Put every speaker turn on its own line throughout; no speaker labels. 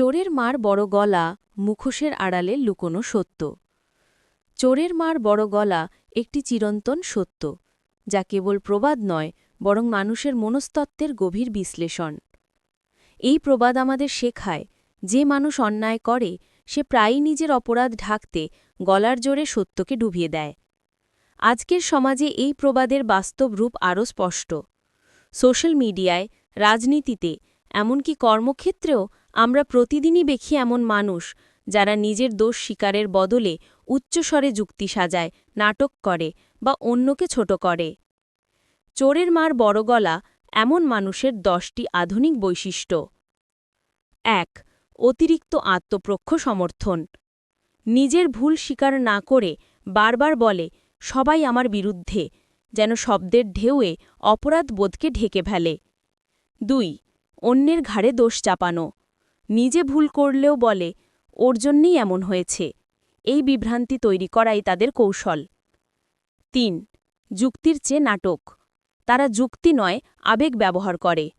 চোরের মার বড় গলা, মুখোশের আড়ালে লুকোনো সত্য। চোরের মার বড় গলা একটি চিরন্তন সত্য, যা কেবল প্রবাদ নয়, বরং মানুষের মনস্তত্ত্বের গভীর বিশ্লেষণ। এই প্রবাদ আমাদের শেখায়, যে মানুষ অন্যায় করে, সে প্রায়ই নিজের অপরাধ ঢাকতে, গলার জোরে সত্যকে ডুবিয়ে দেয়। আজকের সমাজে এই প্রবাদের বাস্তব রূপ আরও স্পষ্ট। সোশ্যাল মিডিয়ায়, রাজনীতিতে, এমনকি কর্মক্ষেত্রেও আমরা প্রতিদিনই দেখি এমন মানুষ যারা নিজের দোষ স্বীকারের বদলে উচ্চস্বরে যুক্তি সাজায়, নাটক করে বা অন্যকে ছোট করে। চোরের মার বড় গলা এমন মানুষের দশটি আধুনিক বৈশিষ্ট্য। এক, অতিরিক্ত আত্মপ্রক্ষ সমর্থন। নিজের ভুল স্বীকার না করে বারবার বলে, সবাই আমার বিরুদ্ধে যেন শব্দের ঢেউয়ে অপরাধ বোধকে ঢেকে ফেলে। দুই, অন্যের ঘাড়ে দোষ চাপানো। নিজে ভুল করলেও বলে, ওর জন্যেই এমন হয়েছে। এই বিভ্রান্তি তৈরি করাই তাদের কৌশল। তিন, যুক্তির চেয়ে নাটক। তারা যুক্তি নয়, আবেগ ব্যবহার করে।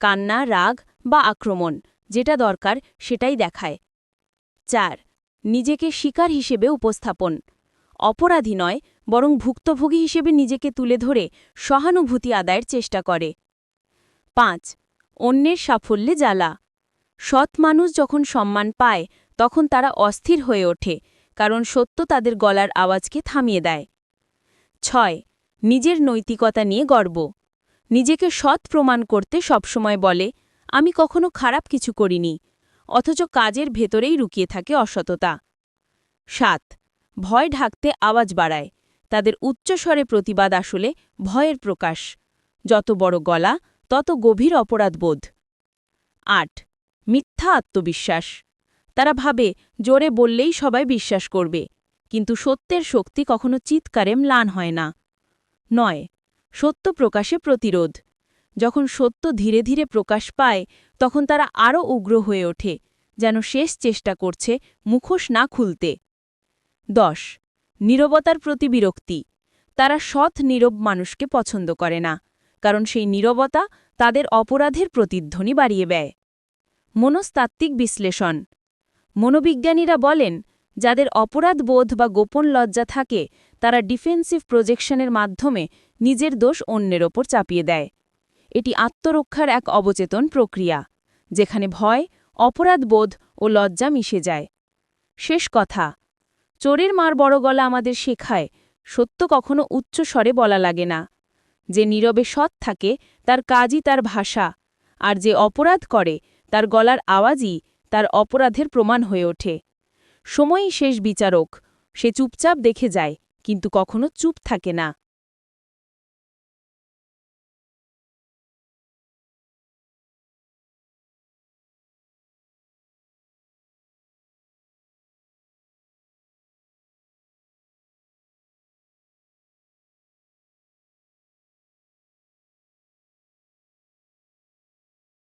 কান্না, রাগ বা আক্রমণ, যেটা দরকার সেটাই দেখায়। চার, নিজেকে শিকার হিসেবে উপস্থাপন। অপরাধী নয়, বরং ভুক্তভোগী হিসেবে নিজেকে তুলে ধরে সহানুভূতি আদায়ের চেষ্টা করে। পাঁচ, অন্যের সাফল্যে জ্বালা। সৎ মানুষ যখন সম্মান পায়, তখন তারা অস্থির হয়ে ওঠে, কারণ সত্য তাদের গলার আওয়াজকে থামিয়ে দেয়। ছয়, নিজের নৈতিকতা নিয়ে গর্ব। নিজেকে সৎ প্রমাণ করতে সবসময় বলে, আমি কখনো খারাপ কিছু করিনি, অথচ কাজের ভেতরেই লুকিয়ে থাকে অসততা। সাত, ভয় ঢাকতে আওয়াজ বাড়ায়। তাদের উচ্চস্বরে প্রতিবাদ আসলে ভয়ের প্রকাশ। যত বড় গলা, তত গভীর অপরাধবোধ। আট মিথ্যা আত্মবিশ্বাস। তারা ভাবে, জোরে বললেই সবাই বিশ্বাস করবে। কিন্তু সত্যের শক্তি কখনো চিৎকারে ম্লান হয় না। নয়, সত্য প্রকাশে প্রতিরোধ। যখন সত্য ধীরে ধীরে প্রকাশ পায়, তখন তারা আরও উগ্র হয়ে ওঠে, যেন শেষ চেষ্টা করছে মুখোশ না খুলতে। দশ, নীরবতার প্রতি বিরক্তি। তারা সৎ নীরব মানুষকে পছন্দ করে না, কারণ সেই নীরবতা তাদের অপরাধের প্রতিধ্বনি বাড়িয়ে দেয়। মনস্তাত্ত্বিক বিশ্লেষণ। মনোবিজ্ঞানীরা বলেন, যাদের অপরাধ বোধ বা গোপন লজ্জা থাকে, তারা ডিফেন্সিভ প্রজেকশনের মাধ্যমে নিজের দোষ অন্যের ওপর চাপিয়ে দেয়। এটি আত্মরক্ষার এক অবচেতন প্রক্রিয়া, যেখানে ভয়, অপরাধ বোধ ও লজ্জা মিশে যায়। শেষ কথা, চোরের মার বড় গলা আমাদের শেখায়, সত্য কখনো উচ্চ স্বরে বলা লাগে না। যে নীরবে সৎ থাকে, তার কাজই তার ভাষা, আর যে অপরাধ করে তার গলার আওয়াজই তার অপরাধের প্রমাণ হয়ে ওঠে। সময়ই শেষ বিচারক। সে চুপচাপ দেখে যায়, কিন্তু কখনো চুপ থাকে না।